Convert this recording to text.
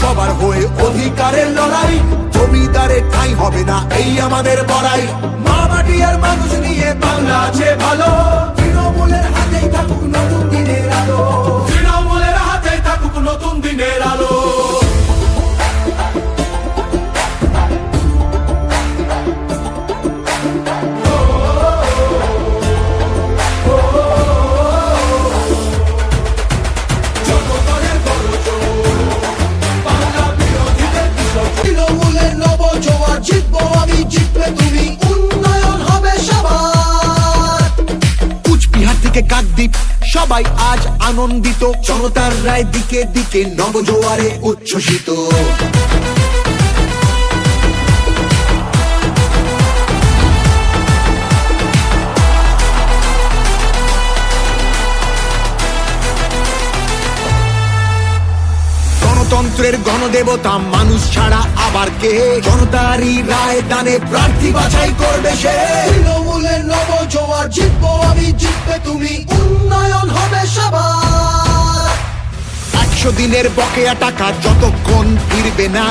সবার হয়ে অধিকারের লড়াই। জমিদারের ঠাই হবে না, এই আমাদের বড়াই। মা মাটি আর মানুষ নিয়ে বাংলা আছে ভালো। তৃণমূলের হাতেই থাকুক নতুন দিনের আলো। তৃণমূলের হাতেই থাকুক নতুন দিনের আলো। থেকে কাকদ্বীপ সবাই আজ আনন্দিত। জনতার রায় দিকে দিকে নবজোয়ারে উচ্ছ্বসিত। গণতন্ত্রের গণদেবতা, মানুষ ছাড়া আবার কে? জনতারই রায় দানে প্রার্থী বাছাই করবে সে। জোয়ার জিতবো আমি, জিতবে তুমি। উন্নয়ন হবে সবার। একশো দিনের বকেয়া টাকা যতক্ষণ ফিরবে না।